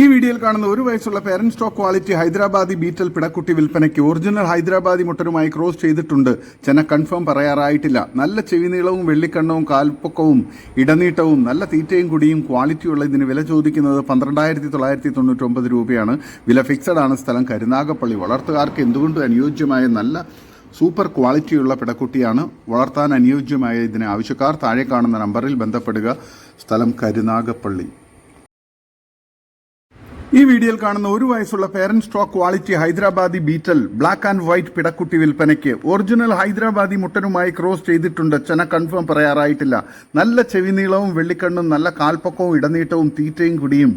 ഈ വീഡിയോയിൽ കാണുന്ന ഒരു വയസ്സുള്ള parent stock quality Hyderabadi beetal പിടക്കുട്ടി വിൽപ്പനയ്ക്ക് ഒറിജിനൽ ഹൈദരാബാദി മുട്ടനുമായി ക്രോസ് ചെയ്തിട്ടുണ്ട്. ചെന കൺഫേം പറയാറായിട്ടില്ല. നല്ല ചെവിനീളവും വെള്ളിക്കണ്ണവും കാൽപ്പൊക്കവും ഇടനീട്ടവും നല്ല തീറ്റയും കുടിയും ക്വാളിറ്റിയുള്ള ഇതിന് വില ചോദിക്കുന്നത് പന്ത്രണ്ടായിരത്തി തൊള്ളായിരത്തി തൊണ്ണൂറ്റി ഒമ്പത് രൂപയാണ്. വില ഫിക്സഡ് ആണ് സ്ഥലം കരുനാഗപ്പള്ളി. വളർത്തുകാർക്ക് എന്തുകൊണ്ടും അനുയോജ്യമായ നല്ല സൂപ്പർ ക്വാളിറ്റിയുള്ള പിടക്കുട്ടിയാണ് വളർത്താൻ അനുയോജ്യമായ ഇതിന് ആവശ്യക്കാർ താഴെ കാണുന്ന നമ്പറിൽ ബന്ധപ്പെടുക. സ്ഥലം കരുനാഗപ്പള്ളി. ഈ വീഡിയോയിൽ കാണുന്ന ഒരു വയസ്സുള്ള parent stock quality Hyderabadi beetal black and white പിടക്കുട്ടി വിൽപ്പനയ്ക്ക് ഒറിജിനൽ ഹൈദരാബാദി മുട്ടനുമായി ക്രോസ് ചെയ്തിട്ടുണ്ട്. ചെന കൺഫേം പറയാറായിട്ടില്ല. നല്ല ചെവി ചെവിനീളവും വെള്ളിക്കണ്ണും നല്ല കാൽപ്പക്കവും ഇടനീട്ടവും തീറ്റയും കുടിയും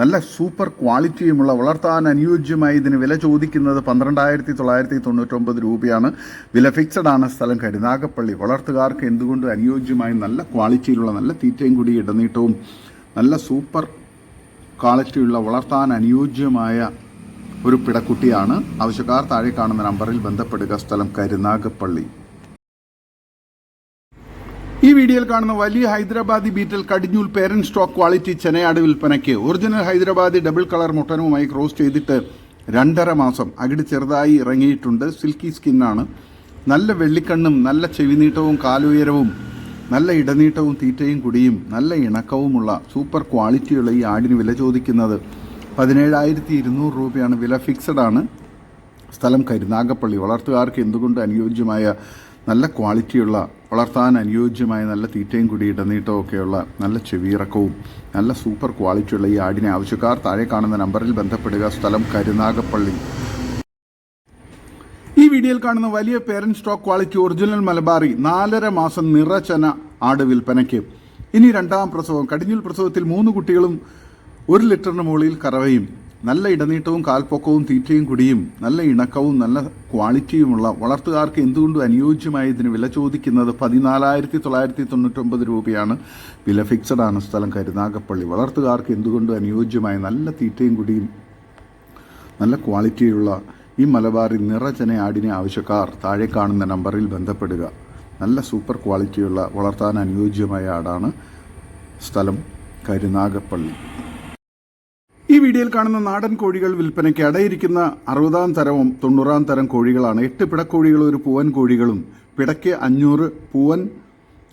നല്ല സൂപ്പർ ക്വാളിറ്റിയുമുള്ള വളർത്താൻ അനുയോജ്യമായി ഇതിന് വില ചോദിക്കുന്നത് പന്ത്രണ്ടായിരത്തി തൊള്ളായിരത്തി തൊണ്ണൂറ്റൊമ്പത് രൂപയാണ്. വില ഫിക്സഡ് ആണ് സ്ഥലം കരുനാഗപ്പള്ളി വളർത്തുകാർക്ക് എന്തുകൊണ്ട് അനുയോജ്യമായി നല്ല ക്വാളിറ്റിയിലുള്ള നല്ല തീറ്റയും കുടി ഇടനീട്ടവും നല്ല സൂപ്പർ ക്വാളിറ്റിയുള്ള വളർത്താൻ അനുയോജ്യമായ ഒരു പിടക്കുട്ടിയാണ്. ആവശ്യക്കാർ താഴെ കാണുന്ന നമ്പറിൽ ബന്ധപ്പെടുക. സ്ഥലം കരുനാഗപ്പള്ളി. ഈ വീഡിയോയിൽ കാണുന്ന വലിയ ഹൈദരാബാദി ബീറ്റൽ കടിഞ്ഞൂൽ പേരന്റ് സ്റ്റോക്ക് ക്വാളിറ്റി ചെനയാട് വിൽപ്പനയ്ക്ക് ഒറിജിനൽ ഹൈദരാബാദി ഡബിൾ കളർ മുട്ടനുമായി ക്രോസ് ചെയ്തിട്ട് രണ്ടര മാസം. അകിട് ചെറുതായി ഇറങ്ങിയിട്ടുണ്ട്. സിൽക്കി സ്കിന്നാണ്. നല്ല വെള്ളിക്കണ്ണും നല്ല ചെവിനീട്ടവും കാലുയരവും നല്ല ഇടനീട്ടവും തീറ്റയും കുടിയും നല്ല ഇണക്കവുമുള്ള സൂപ്പർ ക്വാളിറ്റിയുള്ള ഈ ആടിന് വില ചോദിക്കുന്നത് പതിനേഴായിരത്തി ഇരുന്നൂറ് രൂപയാണ്. വില ഫിക്സഡ് ആണ്. സ്ഥലം കരുനാഗപ്പള്ളി. വളർത്തുകാർക്ക് എന്തുകൊണ്ട് അനുയോജ്യമായ നല്ല ക്വാളിറ്റിയുള്ള വളർത്താൻ അനുയോജ്യമായ നല്ല തീറ്റയും കുടി ഇടനീട്ടവും ഒക്കെയുള്ള നല്ല ചെവിയിറക്കവും നല്ല സൂപ്പർ ക്വാളിറ്റിയുള്ള ഈ ആടിനെ ആവശ്യക്കാർ താഴെ കാണുന്ന നമ്പറിൽ ബന്ധപ്പെടുക. സ്ഥലം കരുനാഗപ്പള്ളി. വീഡിയോയിൽ കാണുന്ന വലിയ parent stock quality original Malabari നാലര മാസം നിറചന ആട് വിൽപ്പനയ്ക്ക്. ഇനി രണ്ടാം പ്രസവം. കടിഞ്ഞൂൽ പ്രസവത്തിൽ മൂന്ന് കുട്ടികളും ഒരു ലിറ്ററിന് മുകളിൽ കറവയും. നല്ല ഇടനീട്ടവും കാൽപ്പൊക്കവും തീറ്റയും കുടിയും. നല്ല ഇണക്കവും നല്ല ക്വാളിറ്റിയുമുള്ള വളർത്തുകാർക്ക് എന്തുകൊണ്ടും അനുയോജ്യമായ ഇതിന് വില ചോദിക്കുന്നത് പതിനാലായിരത്തി തൊള്ളായിരത്തി തൊണ്ണൂറ്റൊമ്പത് രൂപയാണ്. വില ഫിക്സഡ് ആണ് സ്ഥലം കരുനാഗപ്പള്ളി വളർത്തുകാർക്ക് എന്തുകൊണ്ടും അനുയോജ്യമായ നല്ല തീറ്റയും കുടിയും നല്ല ക്വാളിറ്റിയുള്ള ഈ മലബാറിൽ നിറചന ആടിനെ ആവശ്യക്കാർ താഴെ കാണുന്ന നമ്പറിൽ ബന്ധപ്പെടുക. നല്ല സൂപ്പർ ക്വാളിറ്റിയുള്ള വളർത്താൻ അനുയോജ്യമായ ആടാണ് സ്ഥലം കരുനാഗപ്പള്ളി. ഈ വീഡിയോയിൽ കാണുന്ന നാടൻ കോഴികൾ വിൽപ്പനയ്ക്ക് അടയിരിക്കുന്ന അറുപതാം തരവും തൊണ്ണൂറാം തരം കോഴികളാണ്. എട്ട് പിടക്കോഴികളും ഒരു പൂവൻ കോഴികളും. പിടയ്ക്ക് അഞ്ഞൂറ് പൂവൻ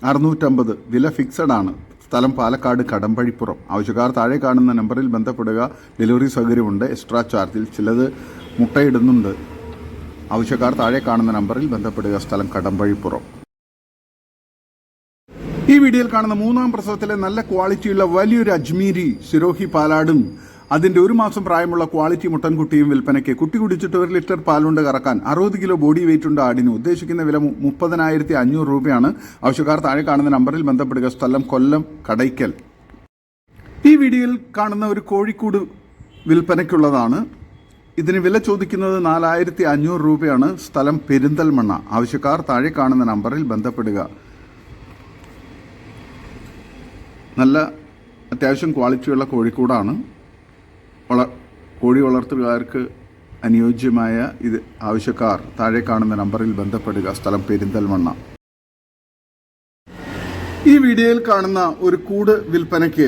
അറുന്നൂറ്റമ്പത്. വില ഫിക്സഡ് ആണ്. സ്ഥലം പാലക്കാട് കടമ്പഴിപ്പുറം. ആവശ്യക്കാർ താഴെ കാണുന്ന നമ്പറിൽ ബന്ധപ്പെടുക. ഡെലിവറി സൗകര്യമുണ്ട്. എക്സ്ട്രാ ചാർജിൽ ചിലത് മുട്ടയിടുന്നുണ്ട്. ആവശ്യക്കാർ താഴെ കാണുന്ന നമ്പറിൽ ബന്ധപ്പെടുക. സ്ഥലം കടമ്പഴിപ്പുറം. ഈ വീഡിയോയിൽ കാണുന്ന മൂന്നാം പ്രസവത്തിലെ നല്ല ക്വാളിറ്റിയുള്ള വലിയൊരു അജ്മീരി സിരോഹി പാലാടും അതിന്റെ ഒരു മാസം പ്രായമുള്ള ക്വാളിറ്റി മുട്ടൻകുട്ടിയും വിൽപ്പനയ്ക്ക് കുട്ടി കുടിച്ചിട്ട് ഒരു ലിറ്റർ പാലുണ്ട് കറക്കാൻ അറുപത് കിലോ ബോഡി വെയിറ്റ് ഉണ്ട് ആടിന്. ഉദ്ദേശിക്കുന്ന വില മുപ്പതിനായിരത്തി അഞ്ഞൂറ് രൂപയാണ്. ആവശ്യക്കാർ താഴെ കാണുന്ന നമ്പറിൽ ബന്ധപ്പെടുക. സ്ഥലം കൊല്ലം കടയ്ക്കൽ. ഈ വീഡിയോയിൽ കാണുന്ന ഒരു കോഴിക്കൂട് വിൽപ്പനയ്ക്കുള്ളതാണ്. ഇതിന് വില ചോദിക്കുന്നത് നാലായിരത്തി അഞ്ഞൂറ് രൂപയാണ്. സ്ഥലം പെരിന്തൽമണ്ണ. ആവശ്യക്കാർ താഴെ കാണുന്ന നമ്പറിൽ ബന്ധപ്പെടുക. നല്ല അത്യാവശ്യം ക്വാളിറ്റിയുള്ള കോഴിക്കൂടാണ്. വള കോഴി വളർത്തുകാർക്ക് അനുയോജ്യമായ ഇത് ആവശ്യക്കാർ താഴെ കാണുന്ന നമ്പറിൽ ബന്ധപ്പെടുക. സ്ഥലം പെരിന്തൽമണ്ണ. ഈ വീഡിയോയിൽ കാണുന്ന ഒരു കൂട് വിൽപ്പനയ്ക്ക്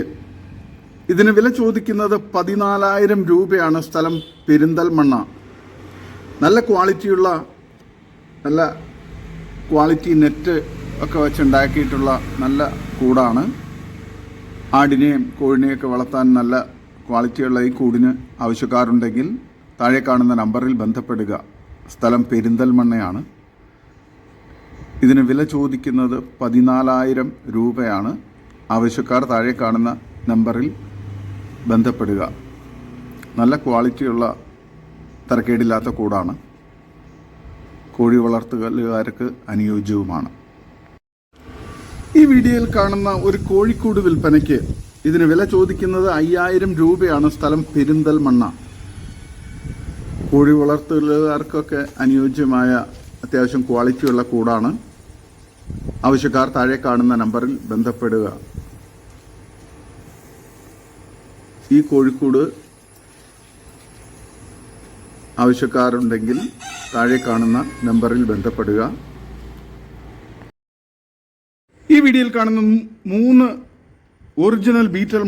ഇതിന് വില ചോദിക്കുന്നത് പതിനാലായിരം രൂപയാണ് സ്ഥലം പെരിന്തൽമണ്ണ. നല്ല ക്വാളിറ്റിയുള്ള നല്ല ക്വാളിറ്റി നെറ്റ് ഒക്കെ വെച്ചുണ്ടാക്കിയിട്ടുള്ള നല്ല കൂടാണ്. ആടിനെയും കോഴിനെയൊക്കെ വളർത്താൻ നല്ല ക്വാളിറ്റിയുള്ള ഈ കൂടിന് ആവശ്യക്കാരുണ്ടെങ്കിൽ താഴെ കാണുന്ന നമ്പറിൽ ബന്ധപ്പെടുക. സ്ഥലം പെരിന്തൽമണ്ണയാണ്. ഇതിന് വില ചോദിക്കുന്നത് പതിനാലായിരം രൂപയാണ്. ആവശ്യക്കാർ താഴെ കാണുന്ന നമ്പറിൽ ബന്ധപ്പെടുക. നല്ല ക്വാളിറ്റിയുള്ള തരക്കേടില്ലാത്ത കൂടാണ്. കോഴി വളർത്തുകാർക്ക് അനുയോജ്യവുമാണ്. ഈ വീഡിയോയിൽ കാണുന്ന ഒരു കോഴിക്കൂട് വിൽപ്പനയ്ക്ക് ഇതിന് വില ചോദിക്കുന്നത് അയ്യായിരം രൂപയാണ് സ്ഥലം പെരിന്തൽമണ്ണ. കോഴി വളർത്തലുകാർക്കൊക്കെ അനുയോജ്യമായ അത്യാവശ്യം ക്വാളിറ്റിയുള്ള കൂടാണ്. ആവശ്യക്കാർ താഴെ കാണുന്ന നമ്പറിൽ ബന്ധപ്പെടുക. ഈ കോഴിക്കോട് ആവശ്യക്കാരുണ്ടെങ്കിൽ താഴെ കാണുന്ന നമ്പറിൽ ബന്ധപ്പെടുക. ഈ വീഡിയോയിൽ കാണുന്ന മൂന്ന് ഒറിജിനൽ ബീറ്റൽ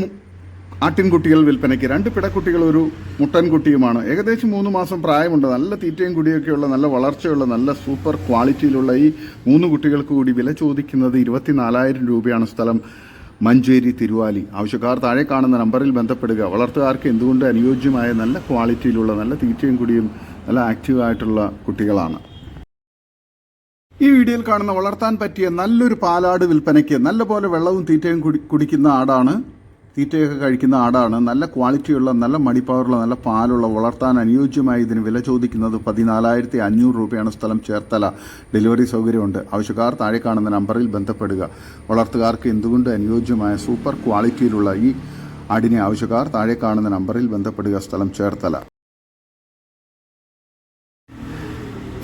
ആട്ടിൻകുട്ടികൾ വിൽപ്പനയ്ക്ക് രണ്ട് പിടക്കുട്ടികൾ ഒരു മുട്ടൻകുട്ടിയുമാണ്. ഏകദേശം മൂന്ന് മാസം പ്രായമുണ്ട്. നല്ല തീറ്റയും കുടിയൊക്കെയുള്ള നല്ല വളർച്ചയുള്ള നല്ല സൂപ്പർ ക്വാളിറ്റിയിലുള്ള ഈ മൂന്ന് കുട്ടികൾക്ക് കൂടി വില ചോദിക്കുന്നത് ഇരുപത്തിനാലായിരം രൂപയാണ് സ്ഥലം. മഞ്ചേരി തിരുവാലി. ആവശ്യക്കാർ താഴെ കാണുന്ന നമ്പറിൽ ബന്ധപ്പെടുക. വളർത്തുകാർക്ക് എന്തുകൊണ്ട് അനുയോജ്യമായ നല്ല ക്വാളിറ്റിയിലുള്ള നല്ല തീറ്റയും കുടിയും നല്ല ആക്റ്റീവായിട്ടുള്ള കുട്ടികളാണ്. ഈ വീഡിയോയിൽ കാണുന്ന വളർത്താൻ പറ്റിയ നല്ലൊരു പാലാട് വിൽപ്പനയ്ക്ക് നല്ലപോലെ വെള്ളവും തീറ്റയും കുടിക്കുന്ന ആടാണ് തീറ്റയൊക്കെ കഴിക്കുന്ന ആടാണ്. നല്ല ക്വാളിറ്റിയുള്ള നല്ല മടിപ്പവറുള്ള നല്ല പാലുള്ള വളർത്താൻ അനുയോജ്യമായി ഇതിന് വില ചോദിക്കുന്നത് പതിനാലായിരത്തി അഞ്ഞൂറ് രൂപയാണ് സ്ഥലം. ചേർത്തല. ഡെലിവറി സൗകര്യമുണ്ട്. ആവശ്യക്കാർ താഴെ കാണുന്ന നമ്പറിൽ ബന്ധപ്പെടുക. വളർത്തുകാർക്ക് എന്തുകൊണ്ട് അനുയോജ്യമായ സൂപ്പർ ക്വാളിറ്റിയിലുള്ള ഈ ആടിനെ ആവശ്യക്കാർ താഴെ കാണുന്ന നമ്പറിൽ ബന്ധപ്പെടുക. സ്ഥലം ചേർത്തല.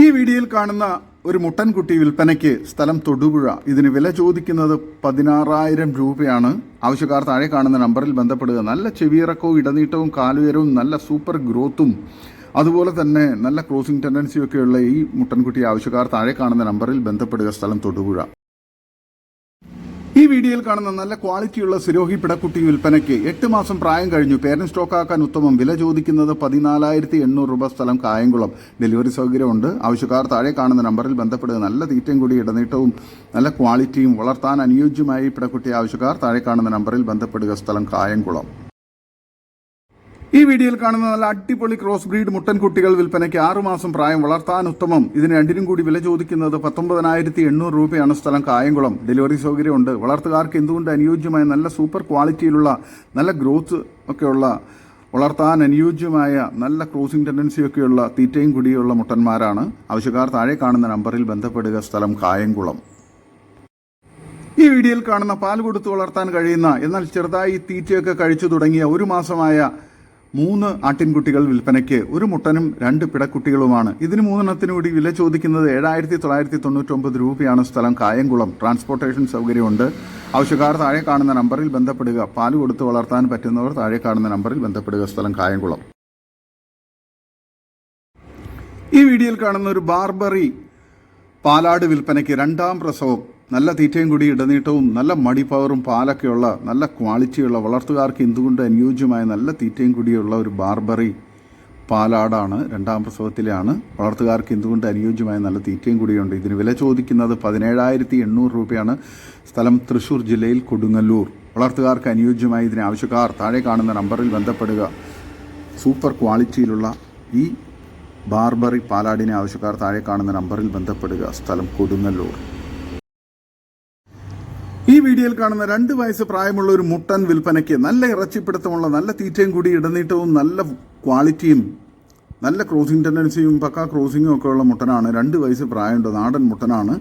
ഈ വീഡിയോയിൽ കാണുന്ന ഒരു മുട്ടൻകുട്ടി വിൽപ്പനയ്ക്ക് സ്ഥലം തൊടുപുഴ. ഇതിന് വില ചോദിക്കുന്നത് പതിനാറായിരം രൂപയാണ്. ആവശ്യക്കാർ താഴെ കാണുന്ന നമ്പറിൽ ബന്ധപ്പെടുക. നല്ല ചെവിയിറക്കവും ഇടനീട്ടവും കാലുയരവും നല്ല സൂപ്പർ ഗ്രോത്തും. അതുപോലെ തന്നെ നല്ല ക്രോസിംഗ് ടെൻഡൻസിയൊക്കെയുള്ള ഈ മുട്ടൻകുട്ടി ആവശ്യക്കാർ താഴെ കാണുന്ന നമ്പറിൽ ബന്ധപ്പെടുക. സ്ഥലം തൊടുപുഴ. ഈ വീഡിയോയിൽ കാണുന്ന നല്ല ക്വാളിറ്റിയുള്ള സിരോഹി പിടക്കുട്ടി വിൽപ്പനയ്ക്ക് എട്ട് മാസം പ്രായം കഴിഞ്ഞു. പേരന്റ് സ്റ്റോക്കാക്കാൻ ഉത്തമം. വില ചോദിക്കുന്നത് പതിനാലായിരത്തി എണ്ണൂറ് രൂപ സ്ഥലം കായംകുളം. ഡെലിവറി സൗകര്യമുണ്ട്. ആവശ്യക്കാർ താഴെ കാണുന്ന നമ്പറിൽ ബന്ധപ്പെടുക. നല്ല തീറ്റയും കൂടി ഇടനീട്ടവും നല്ല ക്വാളിറ്റിയും വളർത്താൻ അനുയോജ്യമായി പിടക്കുട്ടി ആവശ്യക്കാർ താഴെ കാണുന്ന നമ്പറിൽ ബന്ധപ്പെടുക. സ്ഥലം കായംകുളം. ഈ വീഡിയോയിൽ കാണുന്ന നല്ല അടിപൊളി ക്രോസ് ബ്രീഡ് മുട്ടൻ മുട്ടൻകുട്ടികൾ വിൽപ്പനയ്ക്ക് ആറുമാസം പ്രായം വളർത്താൻ ഉത്തമം. ഇതിന് രണ്ടിനും കൂടി വില ചോദിക്കുന്നത് പത്തൊമ്പതിനായിരത്തി എണ്ണൂറ് രൂപയാണ് സ്ഥലം കായംകുളം. ഡെലിവറി സൗകര്യമുണ്ട്. വളർത്തുകാർക്ക് എന്തുകൊണ്ട് അനുയോജ്യമായ നല്ല സൂപ്പർ ക്വാളിറ്റിയിലുള്ള നല്ല ഗ്രോത്ത് ഒക്കെയുള്ള വളർത്താൻ അനുയോജ്യമായ നല്ല ക്രോസിംഗ് ടെൻഡൻസിയൊക്കെയുള്ള തീറ്റയും കുടിയുള്ള മുട്ടന്മാരാണ്. ആവശ്യക്കാർ താഴെ കാണുന്ന നമ്പറിൽ ബന്ധപ്പെടുക. സ്ഥലം കായംകുളം. ഈ വീഡിയോയിൽ കാണുന്ന പാൽ കൊടുത്തു വളർത്താൻ കഴിയുന്ന എന്നാൽ ചെറുതായി തീറ്റയൊക്കെ കഴിച്ചു തുടങ്ങിയ ഒരു മാസമായ മൂന്ന് ആട്ടിൻകുട്ടികൾ വിൽപ്പനയ്ക്ക് ഒരു മുട്ടനും രണ്ട് പിടക്കുട്ടികളുമാണ്. ഇതിന് മൂന്നെണ്ണത്തിന് കൂടി വില ചോദിക്കുന്നത് ഏഴായിരത്തി തൊള്ളായിരത്തി തൊണ്ണൂറ്റൊമ്പത് രൂപയാണ് സ്ഥലം. കായംകുളം ട്രാൻസ്പോർട്ടേഷൻ സൗകര്യമുണ്ട്. ആവശ്യക്കാർ താഴെ കാണുന്ന നമ്പറിൽ ബന്ധപ്പെടുക. പാൽ കൊടുത്ത് വളർത്താൻ പറ്റുന്നവർ താഴെ കാണുന്ന നമ്പറിൽ ബന്ധപ്പെടുക. സ്ഥലം കായംകുളം. ഈ വീഡിയോയിൽ കാണുന്ന ഒരു ബാർബറി പാലാട് വിൽപ്പനയ്ക്ക് രണ്ടാം പ്രസവം. നല്ല തീറ്റയും കൂടി ഇടനീട്ടവും നല്ല മടി പവറും പാലൊക്കെയുള്ള നല്ല ക്വാളിറ്റിയുള്ള വളർത്തുകാർക്ക് എന്തുകൊണ്ട് അനുയോജ്യമായ നല്ല തീറ്റയും കൂടിയുള്ള ഒരു ബാർബറി പാലാടാണ് രണ്ടാം പ്രസവത്തിലാണ്. വളർത്തുകാർക്ക് എന്തുകൊണ്ട് അനുയോജ്യമായ നല്ല തീറ്റയും കൂടിയുണ്ട്? ഇതിന് വില ചോദിക്കുന്നത് പതിനേഴായിരത്തി എണ്ണൂറ് രൂപയാണ്. സ്ഥലം തൃശ്ശൂർ ജില്ലയിൽ കൊടുങ്ങല്ലൂർ. വളർത്തുകാർക്ക് അനുയോജ്യമായ ഇതിന് ആവശ്യക്കാർ താഴെ കാണുന്ന നമ്പറിൽ ബന്ധപ്പെടുക. സൂപ്പർ ക്വാളിറ്റിയിലുള്ള ഈ ബാർബറി പാലാടിനെ ആവശ്യക്കാർ താഴെ കാണുന്ന നമ്പറിൽ ബന്ധപ്പെടുക. സ്ഥലം കൊടുങ്ങല്ലൂർ. ഈ വീഡിയോയിൽ കാണുന്ന രണ്ട് വയസ്സ് പ്രായമുള്ള ഒരു മുട്ടൻ വിൽപ്പനയ്ക്ക് നല്ല ഇറച്ചിപ്പിടുത്തമുള്ള നല്ല തീറ്റയും കൂടി ഇടനീട്ടവും നല്ല ക്വാളിറ്റിയും നല്ല ക്രോസിംഗ് ടെൻഡൻസിയും പക്ക ക്രോസിങ്ങും ഒക്കെ ഉള്ള മുട്ടനാണ്. രണ്ട് വയസ്സ് പ്രായമുണ്ട്. നാടൻ മുട്ടനാണ്.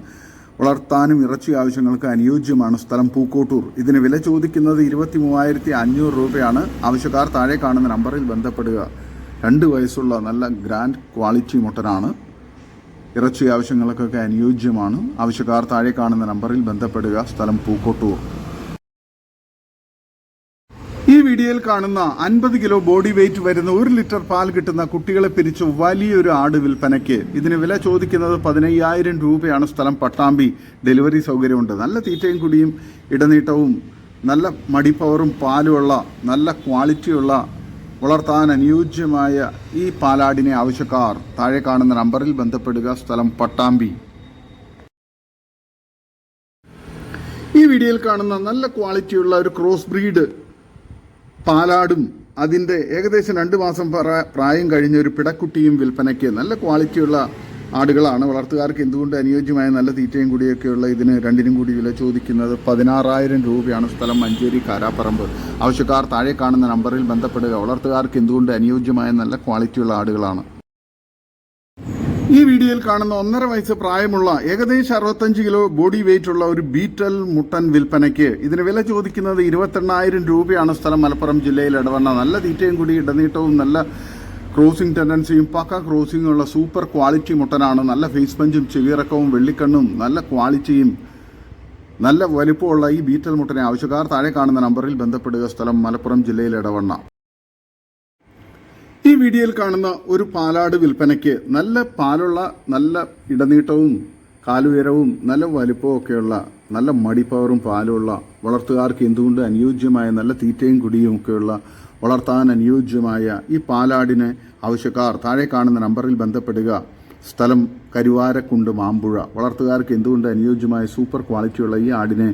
വളർത്താനും ഇറച്ചി ആവശ്യങ്ങൾക്ക് അനുയോജ്യമാണ് സ്ഥലം പൂക്കോട്ടൂർ. ഇതിന് വില ചോദിക്കുന്നത് ഇരുപത്തി മൂവായിരത്തി അഞ്ഞൂറ് രൂപയാണ്. ആവശ്യക്കാർ താഴെ കാണുന്ന നമ്പറിൽ ബന്ധപ്പെടുക. രണ്ട് വയസ്സുള്ള നല്ല ഗ്രാൻഡ് ക്വാളിറ്റി മുട്ടനാണ്. ഇറച്ചി ആവശ്യങ്ങൾക്കൊക്കെ അനുയോജ്യമാണ്. ആവശ്യക്കാർ താഴെ കാണുന്ന നമ്പറിൽ ബന്ധപ്പെടുക. സ്ഥലം പൂക്കോട്ടൂർ. ഈ വീഡിയോയിൽ കാണുന്ന അൻപത് കിലോ ബോഡി വെയിറ്റ് വരുന്ന ഒരു ലിറ്റർ പാൽ കിട്ടുന്ന കുട്ടികളെ പിരിച്ച് വലിയൊരു ആട് വിൽപ്പനയ്ക്ക്. ഇതിന് വില ചോദിക്കുന്നത് പതിനയ്യായിരം രൂപയാണ്. സ്ഥലം പട്ടാമ്പി. ഡെലിവറി സൗകര്യമുണ്ട്. നല്ല തീറ്റയും കുടിയും ഇടനീട്ടവും നല്ല മടിപ്പവറും പാലുമുള്ള നല്ല ക്വാളിറ്റിയുള്ള വളർത്താൻ അനുയോജ്യമായ ഈ പാലാടിനെ ആവശ്യക്കാർ താഴെ കാണുന്ന നമ്പറിൽ ബന്ധപ്പെടുക സ്ഥലം പട്ടാമ്പി. ഈ വീഡിയോയിൽ കാണുന്ന നല്ല ക്വാളിറ്റിയുള്ള ഒരു ക്രോസ് ബ്രീഡ് പാലാടും അതിന്റെ ഏകദേശം രണ്ട് മാസം പ്രായം കഴിഞ്ഞ ഒരു പിടക്കുട്ടിയും വിൽപ്പനയ്ക്ക് നല്ല ക്വാളിറ്റിയുള്ള ആടുകളാണ്. വളർത്തുകാർക്ക് എന്തുകൊണ്ട് അനുയോജ്യമായ നല്ല തീറ്റയും കൂടിയൊക്കെയുള്ള ഇതിന് രണ്ടിനും കൂടി വില ചോദിക്കുന്നത് പതിനാറായിരം രൂപയാണ് സ്ഥലം മഞ്ചേരി കാരാപ്പറമ്പ്. ആവശ്യക്കാർ താഴെ കാണുന്ന നമ്പറിൽ ബന്ധപ്പെടുക. വളർത്തുകാർക്ക് എന്തുകൊണ്ട് അനുയോജ്യമായ നല്ല ക്വാളിറ്റിയുള്ള ആടുകളാണ്. ഈ വീഡിയോയിൽ കാണുന്ന ഒന്നര വയസ്സ് പ്രായമുള്ള ഏകദേശം അറുപത്തഞ്ച് കിലോ ബോഡി വെയിറ്റ് ഉള്ള ഒരു ബീറ്റൽ മുട്ടൻ വിൽപ്പനയ്ക്ക് ഇതിന് വില ചോദിക്കുന്നത് ഇരുപത്തെണ്ണായിരം രൂപയാണ് സ്ഥലം മലപ്പുറം ജില്ലയിൽ ഇടവണ്ണ. നല്ല തീറ്റയും കൂടി ഇടനീട്ടവും നല്ല ക്രോസിംഗ് ടെൻഡൻസിയും പക്ക ഉള്ള സൂപ്പർ ക്വാളിറ്റി മുട്ടനാണ്. നല്ല ഫേസ് പഞ്ചും ചെവിയിറക്കവും വെള്ളിക്കണ്ണും നല്ല ക്വാളിറ്റിയും നല്ല വലിപ്പമുള്ള ഈ ബീറ്റൽ മുട്ടനെ ആവശ്യക്കാർ താഴെ കാണുന്ന നമ്പറിൽ ബന്ധപ്പെടുക. സ്ഥലം മലപ്പുറം ജില്ലയിലെ ഇടവണ്ണ ഈ വീഡിയോയിൽ കാണുന്ന ഒരു പാലാട് വിൽപ്പനയ്ക്ക് നല്ല പാലുള്ള നല്ല ഇടനീട്ടവും കാലുയരവും നല്ല വലിപ്പവും ഒക്കെയുള്ള നല്ല മടിപ്പവറും പാലുമുള്ള വളർത്തുകാർക്ക് എന്തുകൊണ്ട് അനുയോജ്യമായ നല്ല തീറ്റയും കുടിയും ഒക്കെയുള്ള വളർത്താൻ അനുയോജ്യമായ ഈ പാലാടിന് ആവശ്യക്കാർ താഴെ കാണുന്ന നമ്പറിൽ ബന്ധപ്പെടുക. സ്ഥലം കരുവാരക്കുണ്ട് മാമ്പുഴ. വളർത്തുകാർക്ക് എന്തുകൊണ്ട് അനുയോജ്യമായ സൂപ്പർ ക്വാളിറ്റിയുള്ള ഈ ആടിനെ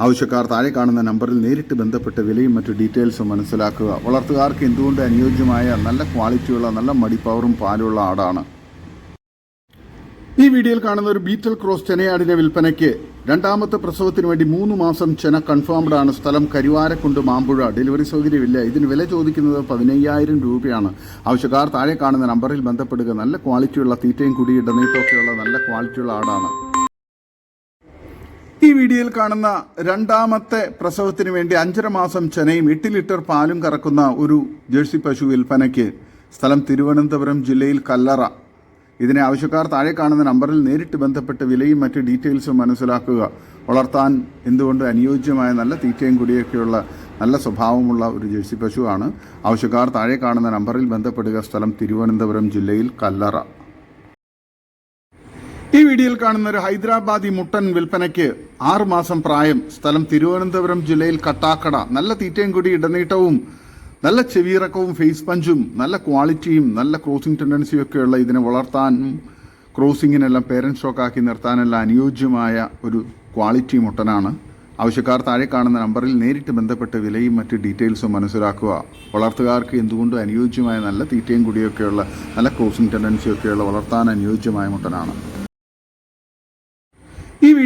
ആവശ്യക്കാർ താഴെ കാണുന്ന നമ്പറിൽ നേരിട്ട് ബന്ധപ്പെട്ട് വിലയും മറ്റു ഡീറ്റെയിൽസും മനസ്സിലാക്കുക. വളർത്തുകാർക്ക് എന്തുകൊണ്ട് അനുയോജ്യമായ നല്ല ക്വാളിറ്റിയുള്ള നല്ല മടിപ്പവറും പാലുള്ള ആടാണ്. ഈ വീഡിയോയിൽ കാണുന്ന ഒരു ബീറ്റൽ ക്രോസ് ചെനയാടിനെ വിൽപ്പനയ്ക്ക് രണ്ടാമത്തെ പ്രസവത്തിന് വേണ്ടി മൂന്ന് മാസം ചെന കൺഫേംഡ് ആണ്. സ്ഥലം കരുവാരക്കുണ്ട് മാമ്പുഴ. ഡെലിവറി സൗകര്യമില്ല. ഇതിന് വില ചോദിക്കുന്നത് പതിനയ്യായിരം രൂപയാണ്. ആവശ്യക്കാർ താഴെ കാണുന്ന നമ്പറിൽ ബന്ധപ്പെടുക. നല്ല ക്വാളിറ്റിയുള്ള തീറ്റയും കുടി ഇടനീട്ടമൊക്കെയുള്ള നല്ല ക്വാളിറ്റിയുള്ള ആടാണ്. ഈ വീഡിയോയിൽ കാണുന്ന രണ്ടാമത്തെ പ്രസവത്തിന് വേണ്ടി അഞ്ചര മാസം ചെനയും എട്ട് ലിറ്റർ പാലും കറക്കുന്ന ഒരു ജേഴ്സി പശു വിൽപ്പനയ്ക്ക് സ്ഥലം തിരുവനന്തപുരം ജില്ലയിൽ കല്ലറ. ഇതിനെ ആവശ്യക്കാർ താഴെ കാണുന്ന നമ്പറിൽ നേരിട്ട് ബന്ധപ്പെട്ട് വിലയും മറ്റ് ഡീറ്റെയിൽസും മനസ്സിലാക്കുക. വളർത്താൻ എന്തുകൊണ്ട് അനുയോജ്യമായ നല്ല തീറ്റയും കുടിയൊക്കെയുള്ള നല്ല സ്വഭാവമുള്ള ഒരു ജേഴ്സി പശുവാണ്. ആവശ്യക്കാർ താഴെ കാണുന്ന നമ്പറിൽ ബന്ധപ്പെടുക. സ്ഥലം തിരുവനന്തപുരം ജില്ലയിൽ കല്ലറ. ഈ വീഡിയോയിൽ കാണുന്ന ഒരു ഹൈദരാബാദി മുട്ടൻ വിൽപ്പനയ്ക്ക് ആറുമാസം പ്രായം. സ്ഥലം തിരുവനന്തപുരം ജില്ലയിൽ കട്ടാക്കട. നല്ല തീറ്റയും കൂടി ഇടനീട്ടവും നല്ല ചെവിയിറക്കവും ഫേസ് പഞ്ചും നല്ല ക്വാളിറ്റിയും നല്ല ക്രോസിംഗ് ടെൻഡൻസിയും ഒക്കെയുള്ള ഇതിനെ വളർത്താനും ക്രോസിങ്ങിനെല്ലാം പേരന്റ് സ്റ്റോക്കാക്കി നിർത്താനെല്ലാം അനുയോജ്യമായ ഒരു ക്വാളിറ്റി മുട്ടനാണ്. ആവശ്യക്കാർ താഴെ കാണുന്ന നമ്പറിൽ നേരിട്ട് ബന്ധപ്പെട്ട് വിലയും മറ്റ് ഡീറ്റെയിൽസും മനസ്സിലാക്കുക. വളർത്തുകാർക്ക് എന്തുകൊണ്ടും അനുയോജ്യമായ നല്ല തീറ്റയും കൂടിയൊക്കെയുള്ള നല്ല ക്രോസിംഗ് ടെൻഡൻസിയൊക്കെയുള്ള വളർത്താൻ അനുയോജ്യമായ മുട്ടനാണ്.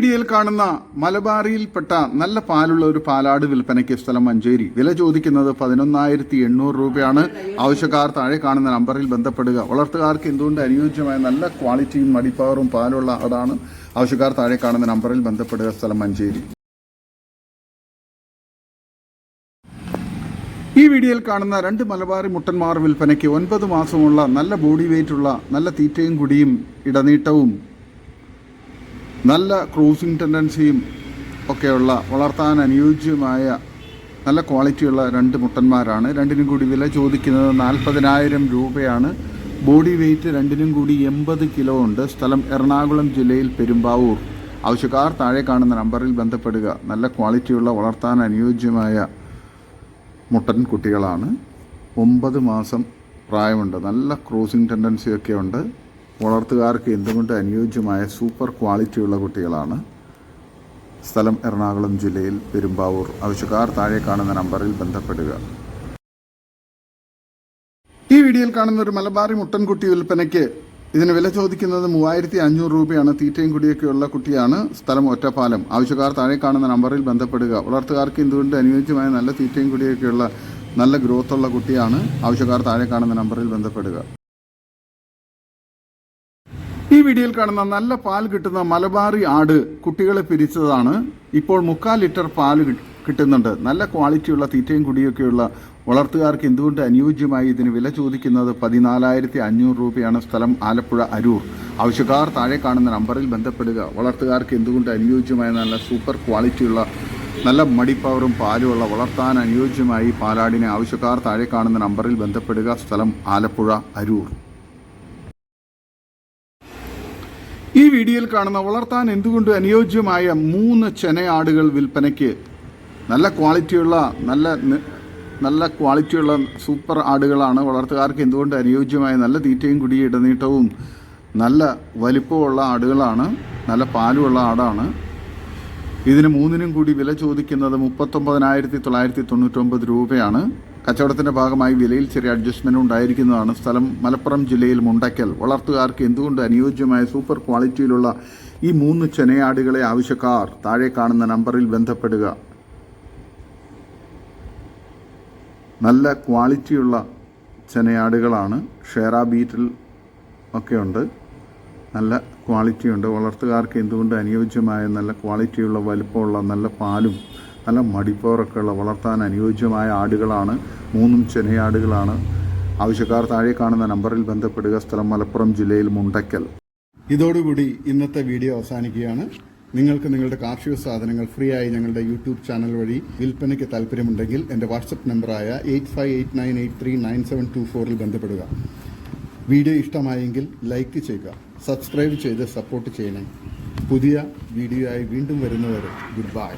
വീഡിയോയിൽ കാണുന്ന മലബാറിയിൽപ്പെട്ട നല്ല പാലുള്ള ഒരു പാലാട് വിൽപ്പനയ്ക്ക് സ്ഥലം മഞ്ചേരി. വില ചോദിക്കുന്നത് പതിനൊന്നായിരത്തി എണ്ണൂറ് രൂപയാണ്. ആവശ്യക്കാർ താഴെ കാണുന്ന നമ്പറിൽ ബന്ധപ്പെടുക. വളർത്തുകാർക്ക് എന്തുകൊണ്ട് അനുയോജ്യമായ നല്ല ക്വാളിറ്റിയും മടിപ്പവറും പാലുള്ള ആടാണ് ആവശ്യക്കാർ താഴെ കാണുന്ന നമ്പറിൽ ബന്ധപ്പെടുക. സ്ഥലം മഞ്ചേരി. ഈ വീഡിയോയിൽ കാണുന്ന രണ്ട് മലബാറി മുട്ടന്മാർ വിൽപ്പനയ്ക്ക് ഒൻപത് മാസമുള്ള നല്ല ബോഡി വെയിറ്റുള്ള നല്ല തീറ്റയും കുടിയും ഇടനീട്ടവും നല്ല ക്രൂസിംഗ് ടെൻഡൻസിയും ഒക്കെയുള്ള വളർത്താൻ അനുയോജ്യമായ നല്ല ക്വാളിറ്റിയുള്ള രണ്ട് മുട്ടന്മാരാണ്. രണ്ടിനും കൂടി വില ചോദിക്കുന്നത് നാൽപ്പതിനായിരം രൂപയാണ്. ബോഡി വെയ്റ്റ് രണ്ടിനും കൂടി എൺപത് കിലോ ഉണ്ട്. സ്ഥലം എറണാകുളം ജില്ലയിൽ പെരുമ്പാവൂർ. ആവശ്യക്കാർ താഴെ കാണുന്ന നമ്പറിൽ ബന്ധപ്പെടുക. നല്ല ക്വാളിറ്റിയുള്ള വളർത്താൻ അനുയോജ്യമായ മുട്ടൻ കുട്ടികളാണ്. ഒമ്പത് മാസം പ്രായമുണ്ട്. നല്ല ക്രോസിംഗ് ടെൻഡൻസിയൊക്കെ ഉണ്ട്. വളർത്തുകാർക്ക് എന്തുകൊണ്ട് അനുയോജ്യമായ സൂപ്പർ ക്വാളിറ്റിയുള്ള കുട്ടികളാണ്? സ്ഥലം എറണാകുളം ജില്ലയിൽ പെരുമ്പാവൂർ. ആവശ്യക്കാർ താഴെ കാണുന്ന നമ്പറിൽ ബന്ധപ്പെടുക. ഈ വീഡിയോയിൽ കാണുന്ന ഒരു മലബാറി മുട്ടൻകുട്ടി വിൽപ്പനയ്ക്ക് ഇതിന് വില ചോദിക്കുന്നത് മൂവായിരത്തി അഞ്ഞൂറ് രൂപയാണ്. തീറ്റയും കുടിയൊക്കെയുള്ള കുട്ടിയാണ് സ്ഥലം ഒറ്റപ്പാലം. ആവശ്യക്കാർ താഴെ കാണുന്ന നമ്പറിൽ ബന്ധപ്പെടുക. വളർത്തുകാർക്ക് എന്തുകൊണ്ട് അനുയോജ്യമായ നല്ല തീറ്റയും കുടിയൊക്കെയുള്ള നല്ല ഗ്രോത്തുള്ള കുട്ടിയാണ്? ആവശ്യക്കാർ താഴെ കാണുന്ന നമ്പറിൽ ബന്ധപ്പെടുക. ഈ വീഡിയോയിൽ കാണുന്ന നല്ല പാൽ കിട്ടുന്ന മലബാറി ആട് കുട്ടികളെ പിരിച്ചതാണ്. ഇപ്പോൾ മുക്കാൽ ലിറ്റർ പാൽ കിട്ടുന്നുണ്ട്. നല്ല ക്വാളിറ്റിയുള്ള തീറ്റയും കുടിയൊക്കെയുള്ള വളർത്തുകാർക്ക് എന്തുകൊണ്ട് അനുയോജ്യമായി ഇതിന് വില ചോദിക്കുന്നത്? പതിനാലായിരത്തി അഞ്ഞൂറ് രൂപയാണ് സ്ഥലം ആലപ്പുഴ അരൂർ. ആവശ്യക്കാർ താഴെ കാണുന്ന നമ്പറിൽ ബന്ധപ്പെടുക. വളർത്തുകാർക്ക് എന്തുകൊണ്ട് അനുയോജ്യമായ നല്ല സൂപ്പർ ക്വാളിറ്റിയുള്ള നല്ല മടിപ്പവറും പാലുമുള്ള വളർത്താൻ അനുയോജ്യമായി പാലാടിനെ ആവശ്യക്കാർ താഴെ കാണുന്ന നമ്പറിൽ ബന്ധപ്പെടുക. സ്ഥലം ആലപ്പുഴ അരൂർ. ഈ വീഡിയോയിൽ കാണുന്ന വളർത്താൻ എന്തുകൊണ്ട് അനുയോജ്യമായ മൂന്ന് ചെനയാടുകൾ വിൽപ്പനയ്ക്ക് നല്ല ക്വാളിറ്റിയുള്ള നല്ല നല്ല ക്വാളിറ്റിയുള്ള സൂപ്പർ ആടുകളാണ് വളർത്തുകാർക്ക് എന്തുകൊണ്ട് അനുയോജ്യമായ നല്ല തീറ്റയും കുടിയും ഇടനീട്ടവും നല്ല വലിപ്പമുള്ള ആടുകളാണ് നല്ല പാലുമുള്ള ആടാണ്. ഇതിന് മൂന്നിനും കൂടി വില ചോദിക്കുന്നത് മുപ്പത്തൊമ്പതിനായിരത്തി തൊള്ളായിരത്തി തൊണ്ണൂറ്റൊമ്പത് രൂപയാണ്. കച്ചവടത്തിന്റെ ഭാഗമായി വിലയിൽ ചെറിയ അഡ്ജസ്റ്റ്മെന്റ് ഉണ്ടായിരിക്കുന്നതാണ് സ്ഥലം മലപ്പുറം ജില്ലയിൽ മുണ്ടയ്ക്കൽ വളർത്തുകാർക്ക് എന്തുകൊണ്ട് അനുയോജ്യമായ സൂപ്പർ ക്വാളിറ്റിയിലുള്ള ഈ മൂന്ന് ചെനയാടുകളെ ആവശ്യക്കാർ? താഴെ കാണുന്ന നമ്പറിൽ ബന്ധപ്പെടുക. നല്ല ക്വാളിറ്റിയുള്ള ചെനയാടുകളാണ്. ഷേറ ബീറ്റിൽ ഒക്കെയുണ്ട് നല്ല ക്വാളിറ്റിയുണ്ട് വളർത്തുകാർക്ക് എന്തുകൊണ്ട് അനുയോജ്യമായ നല്ല ക്വാളിറ്റിയുള്ള വലുപ്പമുള്ള നല്ല പാലും നല്ല മടിപ്പോറൊക്കെ ഉള്ള വളർത്താൻ അനുയോജ്യമായ ആടുകളാണ്. മൂന്നും ചെനയാടുകളാണ് ആവശ്യക്കാർ താഴെ കാണുന്ന നമ്പറിൽ ബന്ധപ്പെടുക. സ്ഥലം മലപ്പുറം ജില്ലയിൽ മുണ്ടയ്ക്കൽ ഇതോടുകൂടി ഇന്നത്തെ വീഡിയോ അവസാനിക്കുകയാണ്. നിങ്ങൾക്ക് നിങ്ങളുടെ കാർഷിക സാധനങ്ങൾ ഫ്രീ ആയി ഞങ്ങളുടെ യൂട്യൂബ് ചാനൽ വഴി വിൽപ്പനയ്ക്ക് താല്പര്യമുണ്ടെങ്കിൽ എന്റെ വാട്സപ്പ് നമ്പറായ eight five eight nine eight three nine seven two ഫോറിൽ ബന്ധപ്പെടുക. വീഡിയോ ഇഷ്ടമായെങ്കിൽ ലൈക്ക് ചെയ്യുക. സബ്സ്ക്രൈബ് ചെയ്ത് സപ്പോർട്ട് ചെയ്യണേ. പുതിയ വീഡിയോ ആയി വീണ്ടും വരുന്നവരെ ഗുഡ് ബൈ.